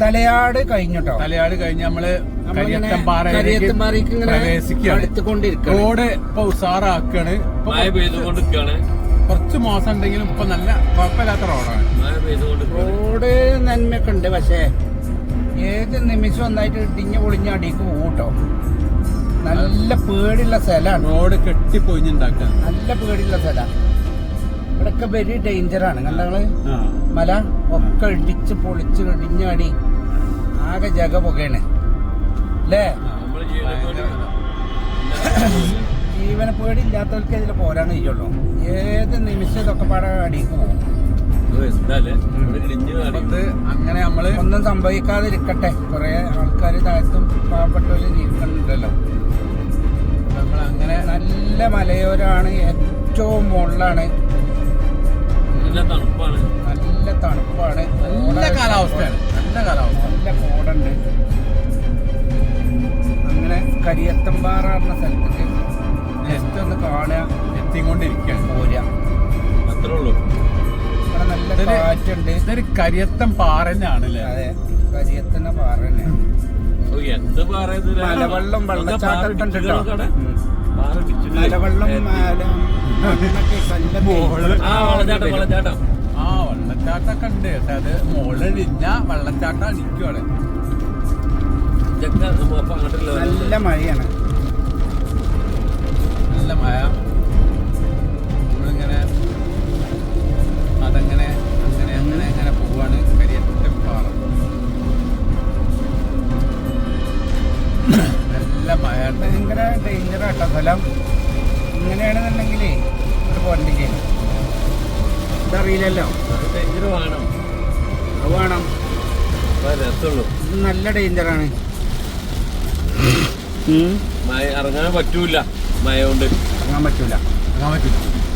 തലയാട് കഴിഞ്ഞോട്ടോ? തലയാട് കഴിഞ്ഞ് നമ്മൾ കരിയത്തമ്പാറയിലേക്ക് പ്രവേശിക്കുകയാണ്. റോഡ് ഇപ്പൊ ഉഷാറാക്കാണ് മഴ കുറച്ച് മാസം ഉണ്ടെങ്കിലും ഇപ്പൊ നല്ല കുഴപ്പമില്ലാത്ത റോഡാണ്. റോഡ് നന്മയൊക്കെ ഉണ്ട് പക്ഷേ ഏത് നിമിഷം ഒന്നായിട്ട് ഇടിഞ്ഞ് പൊളിഞ്ഞ അടിക്ക് പോകൂട്ടോ കേട്ടോ നല്ല പേടിയുള്ള സ്ഥലമാണ്. റോഡ് കെട്ടിപ്പൊയിഞ്ഞുണ്ടാക്കാൻ നല്ല പേടിയുള്ള സ്ഥലമാണ്. ഇവിടെയൊക്കെ വെരി ഡേഞ്ചറാണ് കണ്ടങ്ങൾ മല ഒക്കെ ഇടിച്ച് പൊളിച്ച് ഇടിഞ്ഞാടി ആകെ ജഗ പുകയാണ് അല്ലേ ജീവന പേടി ഇല്ലാത്തവർക്ക് ഇതിൽ പോരാണ് കഴിയുള്ളൂ ഏത് നിമിഷം ഇതൊക്കെ പാടെ അടിക്ക് പോകും അങ്ങനെ നമ്മൾ ഒന്നും സംഭവിക്കാതിരിക്കട്ടെ. കുറെ ആൾക്കാർ താഴ്ത്തും പാവപ്പെട്ടവര് ജീവിക്കുന്നുണ്ടല്ലോ. നമ്മൾ അങ്ങനെ നല്ല മലയോരാണ് ഏറ്റവും മുകളിലാണ്. നല്ല തണുപ്പാണ്. കരിയത്തമ്പാറ പറഞ്ഞ സ്ഥലത്തേക്ക് ജസ്റ്റ് ഒന്ന് കാണുക. എത്തിക്കൊണ്ടിരിക്കുകയാണ്. പോരുക. അത്രേ ഉള്ളൂ. ഇവിടെ നല്ല ഇതൊരു- കാറ്റുണ്ട്. ഇതൊരു കരിയത്തം പാറന്നാണല്ലേ അതെ. കരിയത്തന്നെ പാറ തന്നെ. ഓ, എന്ത് മലവെള്ളം വെള്ളച്ചാട്ടമൊക്കെ ഉണ്ട് കേട്ടോ. ഉം. പാറ? മലവെള്ളം ഏ, മല മണ്ണൊക്കെ കല്ലൊക്കെ മോൾ ആ വെള്ളച്ചാട്ടം വെള്ളച്ചാട്ടം. ആ ഉണ്ട്. പക്ഷെ അത് മുകളിലിഞ്ഞ വെള്ളച്ചാട്ടം അടിക്കുവാണ്. അവിടെ നല്ല മഴയാണ്. നല്ല മഴ. നമ്മളിങ്ങനെ അതങ്ങനെ അങ്ങനെ അങ്ങനെ അങ്ങനെ പോവാണ് കരിയറ്റം പാറ നല്ല മഴ ഭയങ്കര ഡേഞ്ചർ ആട്ടോ. സ്ഥലം ഇങ്ങനെയാണെന്നുണ്ടെങ്കിലേ ഒരു പോണ്ടിക്ക് ഇതറിയില്ലല്ലോ. ഡേഞ്ചർ വേണം. വേണം. രസമുള്ളൂ. നല്ല ഡേഞ്ചറാണ് ഇറങ്ങാൻ പറ്റൂല. മഴ കൊണ്ട്. ഇറങ്ങാൻ പറ്റൂല. ഇറങ്ങാൻ പറ്റില്ല